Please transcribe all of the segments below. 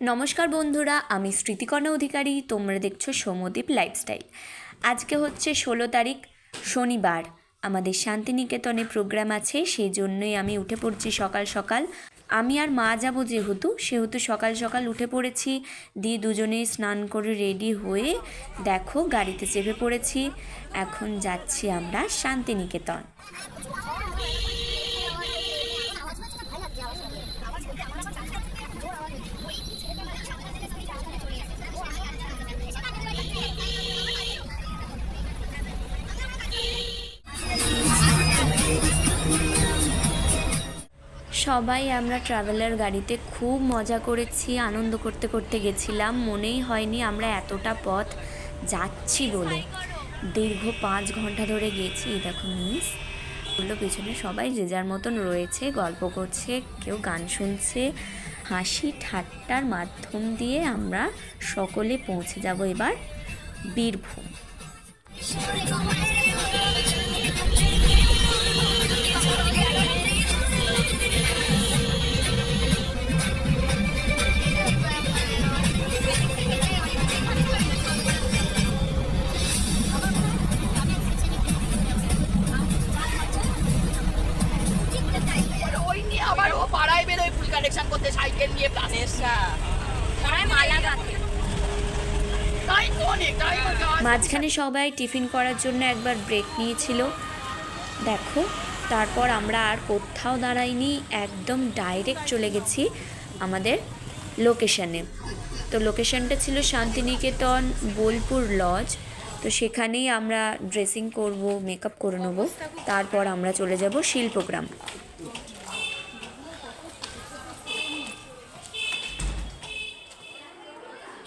নমস্কার বন্ধুরা, আমি স্মৃতিকর্ণা অধিকারী, তোমরা দেখছ সৌমদ্বীপ লাইফস্টাইল আজকে হচ্ছে ষোলো তারিখ, শনিবার। আমাদের শান্তিনিকেতনে প্রোগ্রাম আছে, সেই জন্যই আমি উঠে পড়ছি সকাল সকাল। আমি আর মা যাব যেহেতু, সেহেতু সকাল সকাল উঠে পড়েছি। দিয়ে দুজনেই স্নান করে রেডি হয়ে দেখো গাড়িতে চেপে পড়েছি। এখন যাচ্ছি আমরা শান্তিনিকেতন। সবাই আমরা ট্রাভেলার গাড়িতে খুব মজা করেছি, আনন্দ করতে করতে গেছিলাম, মনেই হয়নি আমরা এতটা পথ যাচ্ছি বলে। দীর্ঘ পাঁচ ঘণ্টা ধরে গেছি দেখো মিস বলল, পেছনে সবাই যে যার মতন রয়েছে, গল্প করছে, কেউ গান শুনছে, হাসি ঠাট্টার মাধ্যম দিয়ে আমরা সকলে পৌঁছে যাব এবার বীরভূম। মাঝখানে সবাই টিফিন করার জন্য একবার ব্রেক নিয়েছিল। দেখো, তারপর আমরা আর কোথাও দাঁড়াইনি, একদম ডাইরেক্ট চলে গেছি আমাদের লোকেশানে। তো লোকেশানটা ছিল শান্তিনিকেতন বোলপুর লজ। তো সেখানেই আমরা ড্রেসিং করব মেকআপ করে নেব। তারপর আমরা চলে যাব শিল্পগ্রাম।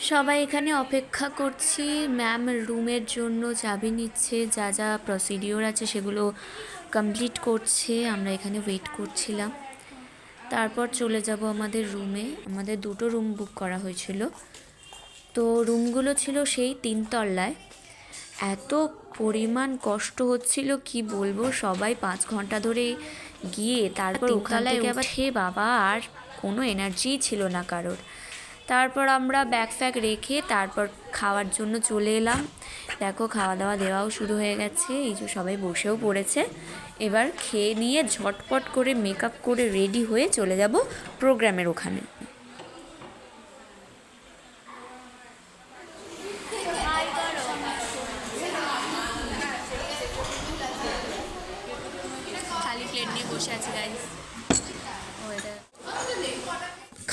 সবাই এখানে অপেক্ষা করছি। ম্যাম রুমের জন্য চাবি নিচ্ছে যা যা প্রসিডিওর আছে সেগুলো কমপ্লিট করছে আমরা এখানে ওয়েট করছিলাম। তারপর চলে যাব আমাদের রুমে আমাদের দুটো রুম বুক করা হয়েছিল। তো রুমগুলো ছিল সেই তিনতলায়। এত পরিমাণ কষ্ট হচ্ছিল কি বলব? সবাই পাঁচ ঘণ্টা ধরে গিয়ে তারপর ওখান আবার হে বাবা আর কোনো এনার্জিই ছিল না কারোর। তারপর আমরা ব্যাগ ফ্যাগ রেখে তারপর খাওয়ার জন্য চলে এলাম। দেখো খাওয়া দাওয়া দেওয়াও শুরু হয়ে গেছে। এই যে সবাই বসেও পড়েছে। এবার খেয়ে নিয়ে ঝটপট করে মেকআপ করে রেডি হয়ে চলে যাব প্রোগ্রামের ওখানে।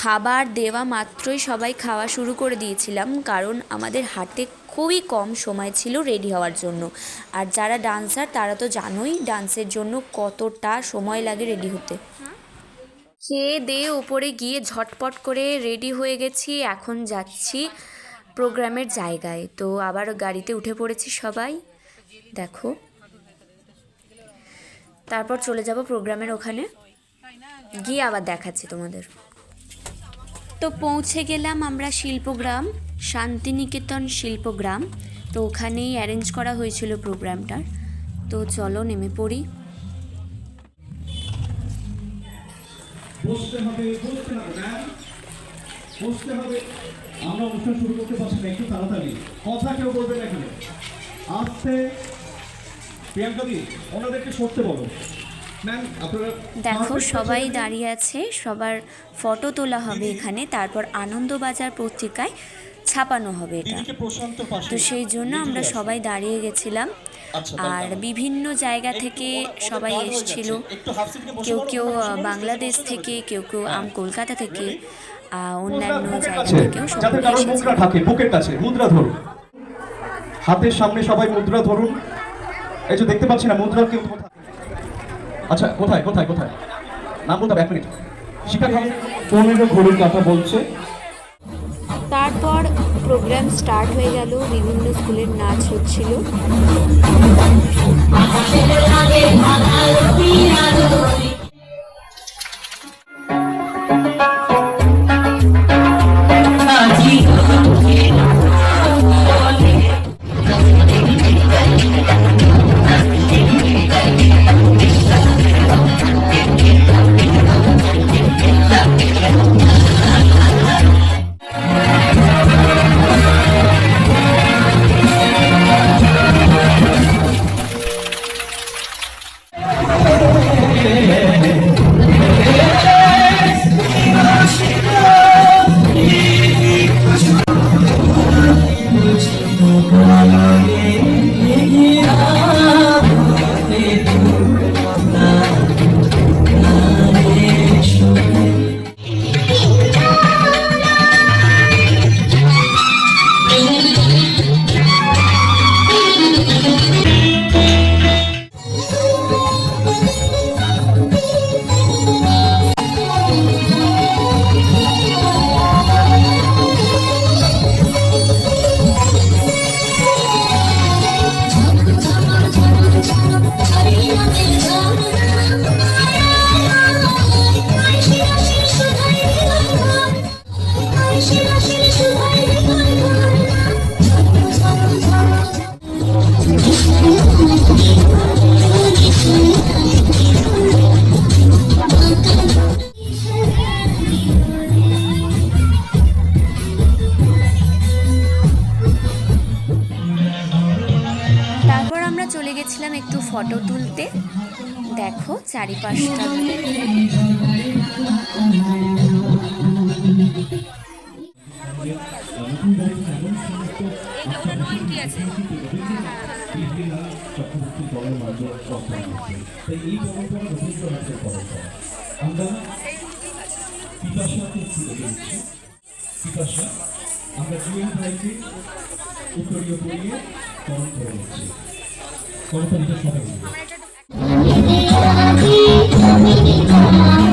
খাবার দেওয়া মাত্রই সবাই খাওয়া শুরু করে দিয়েছিলাম, কারণ আমাদের হাতে খুবই কম সময় ছিল রেডি হওয়ার জন্য। আর যারা ডান্সার তারা তো জানোই ডান্সের জন্য কতটা সময় লাগে রেডি হতে। খেয়ে দিয়ে ওপরে গিয়ে ঝটপট করে রেডি হয়ে গেছি, এখন যাচ্ছি প্রোগ্রামের জায়গায়। তো আবার গাড়িতে উঠে পড়েছি সবাই, দেখো। তারপর চলে যাব প্রোগ্রামের ওখানে, গিয়ে আবার দেখাচ্ছি তোমাদের। তো পৌঁছে গেলাম আমরা শিল্পগ্রাম, শান্তিনিকেতন শিল্পগ্রাম। তো ওখানেই অ্যারেঞ্জ করা হয়েছিল প্রোগ্রামটার তো চলো নেমে পড়ি। আমরা অনুষ্ঠান শুরু করতে পারছি না, একটু তাড়াতাড়ি। কথা কেউ বলবে না এখানে। আসতে, প্রিয়াঙ্কা দি, ওনাদেরকে সরতে বলো। দেখো সবাই দাঁড়িয়ে আছে সবার ফটো তোলা হবে এখানে তারপর আনন্দবাজার পত্রিকায় ছাপানো হবে এটা। তো সেই জন্য আমরা সবাই দাঁড়িয়ে গেছিলাম। আচ্ছা, আর বিভিন্ন জায়গা থেকে সবাই এসেছিল। কেউ কেউ বাংলাদেশ থেকে কেউ কেউ আম হ্যাঁ। কলকাতা থেকে অন্যান্য জায়গা থেকেও সবাই কারোর এসেছে। মুদ্রা থাকে বুকের কাছে মুদ্রা ধরুন। হাতের সামনে সবাই মুদ্রা ধরুন। এই যে দেখতে পাচ্ছি না মুদ্রা কেউ আচ্ছা কোথায় কোথায় কোথায়? নাম বলতে এক মিনিট। শিকার পনেরো ঘড়ির কথা বলছে। তারপর প্রোগ্রাম স্টার্ট হয়ে গেল বিভিন্ন স্কুলের নাচ হচ্ছিল। আকাশের চারিপাশটা। আমরা আমরা Thank you.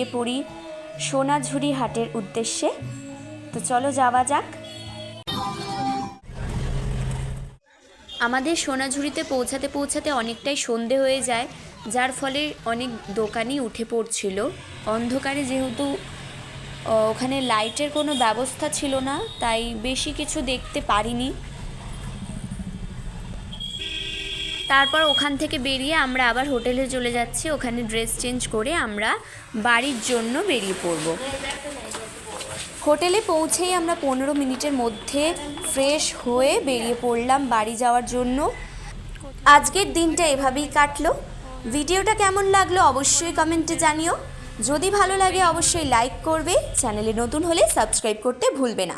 বেরিয়ে পড়ি সোনাঝুরি হাটের উদ্দেশ্যে। তো চলো যাওয়া যাক। আমাদের সোনাঝুরিতে পৌঁছাতে পৌঁছাতে অনেকটাই সন্ধে হয়ে যায়, যার ফলে অনেক দোকানই উঠে পড়ছিল। অন্ধকারে যেহেতু ওখানে লাইটের কোনো ব্যবস্থা ছিল না, তাই বেশি কিছু দেখতে পারিনি। তারপর ওখান থেকে বেরিয়ে আমরা আবার হোটেলে চলে যাচ্ছি। ওখানে ড্রেস চেঞ্জ করে আমরা বাড়ির জন্য বেরিয়ে পড়ব। হোটেলে পৌঁছেই আমরা পনেরো মিনিটের মধ্যে ফ্রেশ হয়ে বেরিয়ে পড়লাম বাড়ি যাওয়ার জন্য। আজকের দিনটা এভাবেই কাটলো। ভিডিওটা কেমন লাগল অবশ্যই কমেন্টে জানিও। যদি ভালো লাগে অবশ্যই লাইক করবে। চ্যানেলে নতুন হলে সাবস্ক্রাইব করতে ভুলবে না।